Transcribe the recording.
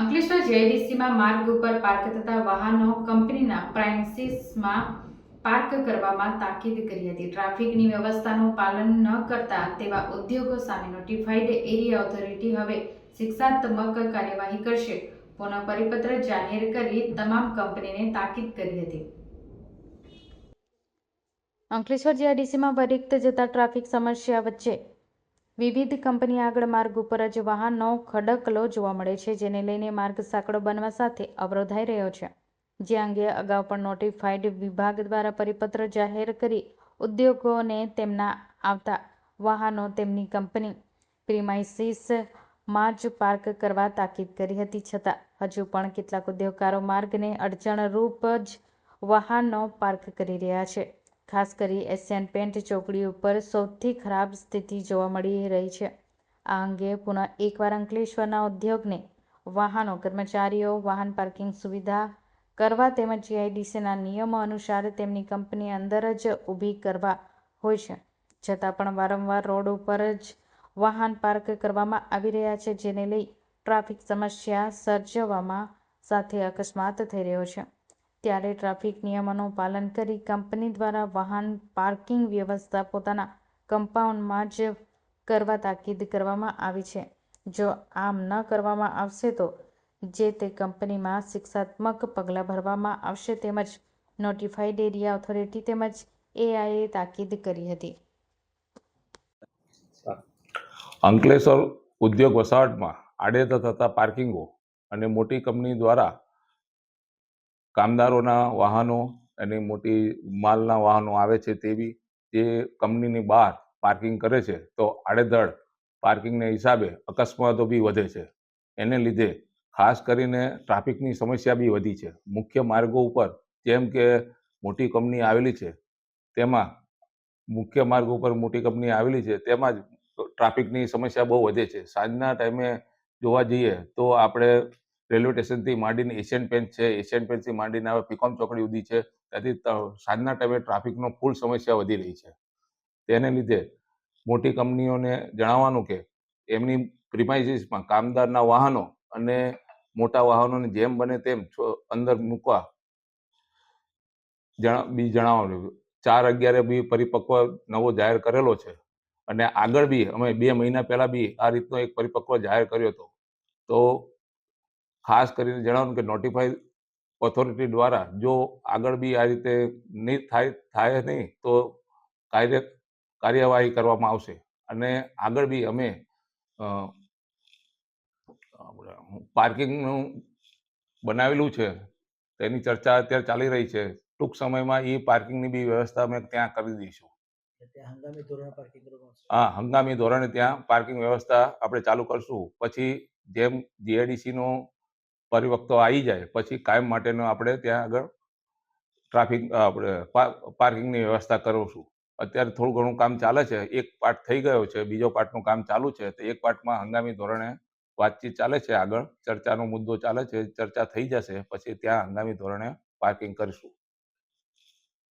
અંકલેશ્વર જેઆઈડીસીમાં માર્ગ ઉપર પાર્ક થતા વાહનો કંપનીના પ્રાઇમસીસમાં પાર્ક કરવામાં તાકીદ કરી હતી. ટ્રાફિકની વ્યવસ્થાનું પાલન ન કરતા તેવા ઉદ્યોગો સામે નોટિફાઈડ એરિયા ઓથોરિટી હવે શિક્ષાત્મક કાર્યવાહી કરશે. પુનઃ પરિપત્ર જાહેર કરી તમામ કંપનીને તાકીદ કરી હતી. અંકલેશ્વર જીઆઈડીસીમાં વરિક્ત જતા ટ્રાફિક સમસ્યા વચ્ચે વિવિધ કંપની આગળ માર્ગ ઉપર જ વાહનનો ખડકલો જોવા મળે છે, જેને લઈને માર્ગ સાંકડો બનવા સાથે અવરોધાઈ રહ્યો છે. જે અંગે અગાઉ પણ નોટિફાઈડ વિભાગ દ્વારા પરિપત્ર જાહેર કરી ઉદ્યોગોને તેમના આવતા વાહનો તેમની કંપની પ્રિમાઇસીસમાં જ પાર્ક કરવા તાકીદ કરી હતી. છતાં, હજુ પણ કેટલાક ઉદ્યોગકારો માર્ગને અડચણરૂપ જ વાહનો પાર્ક કરી રહ્યા છે. ખાસ કરી એશિયન પેન્ટ ચોકડી ઉપર સૌથી ખરાબ સ્થિતિ જોવા મળી રહી છે. આ અંગે પુનઃ એકવાર અંકલેશ્વરના ઉદ્યોગને, વાહનો, કર્મચારીઓ, વાહન પાર્કિંગ સુવિધા કરવા તેમજ જીઆઈડીસીના નિયમો અનુસાર તેમની કંપની અંદર જ ઊભી કરવા હોય છે. છતાં પણ વારંવાર રોડ ઉપર જ વાહન પાર્ક કરવામાં આવી રહ્યા છે, જેને લઈ ટ્રાફિક સમસ્યા સર્જવામાં સાથે અકસ્માત થઈ રહ્યો છે. ત્યારે ટ્રાફિક નિયમોનું પાલન કરી કંપની દ્વારા વાહન પાર્કિંગ વ્યવસ્થા પોતાના કમ્પાઉન્ડમાં જ કરવા તાકીદ કરવામાં આવી છે. જો આમ ન કરવામાં આવશે તો જે તે કંપનીમાં શિક્ષાત્મક પગલાં ભરવામાં આવશે તેમજ નોટિફાઈડ એરિયા ઓથોરિટી તેમજ એઆઈએ તાકીદ કરી હતી. અંકલેશ્વર ઉદ્યોગ વસાહતમાં આડેધડ થતા પાર્કિંગો અને મોટી કંપની દ્વારા કામદારોના વાહનો અને મોટી માલના વાહનો આવે છે તેવી તે કંપનીની બહાર પાર્કિંગ કરે છે, તો આડેધડ પાર્કિંગને હિસાબે અકસ્માતો બી વધે છે. એને લીધે ખાસ કરીને ટ્રાફિકની સમસ્યા બી વધી છે. મુખ્ય માર્ગો ઉપર જેમ કે મોટી કંપની આવેલી છે, તેમાં મુખ્ય માર્ગ ઉપર મોટી કંપની આવેલી છે, તેમાં જ ટ્રાફિકની સમસ્યા બહુ વધે છે. સાંજના ટાઈમે જોવા જઈએ તો આપણે રેલવે સ્ટેશનથી માંડીને એશિયન પેન્ટ છે, એશિયન પેન્ટથી માંડીને હવે પીકોમ ચોકડી સુધી છે. ત્યાંથી સાંજના ટાઈમે ટ્રાફિકનો ફૂલ સમસ્યા વધી રહી છે. તેને લીધે મોટી કંપનીઓને જણાવવાનું કે એમની પ્રિમાઇસીસમાં કામદારના વાહનો અને મોટા વાહનોને જેમ બને તેમ અંદર મૂકવા બી જણાવવાનું. ચાર અગિયારે બી પરિપક્વ નવો જાહેર કરેલો છે. અને આગળ બી, અમે બે મહિના પહેલા બી આ રીતનો એક પરિપક્વ જાહેર કર્યો હતો. તો ખાસ કરીને જણાવું કે નોટિફાઈ ઓથોરિટી દ્વારા જો આગળ બી આ રીતે નહીં થાય થાય નહીં તો કાર્ય કાર્યવાહી કરવામાં આવશે. અને આગળ બી અમે પાર્કિંગનું બનાવેલું છે તેની ચર્ચા અત્યારે ચાલી રહી છે. ટૂંક સમયમાં એ પાર્કિંગની બી વ્યવસ્થા અમે ત્યાં કરી દઈશું. હા હંગામી ધોરણે ત્યાં પાર્કિંગ વ્યવસ્થા આપણે ચાલુ કરશું. પછી જેમ જીઆઈડીસીનો પરિવક્તો આવી જાય. પછી કાયમ માટેનો આપણે ત્યાં આગળ ટ્રાફિક આપણે પાર્કિંગની વ્યવસ્થા કરશું અત્યારે થોડું ઘણું કામ ચાલે છે. એક પાર્ટ થઈ ગયો છે, બીજો પાર્ટનું કામ ચાલુ છે. તો એક પાર્ટમાં હંગામી ધોરણે વાતચીત ચાલે છે આગળ. ચર્ચાનો મુદ્દો ચાલે છે, ચર્ચા થઈ જશે. પછી ત્યાં હંગામી ધોરણે પાર્કિંગ કરીશું.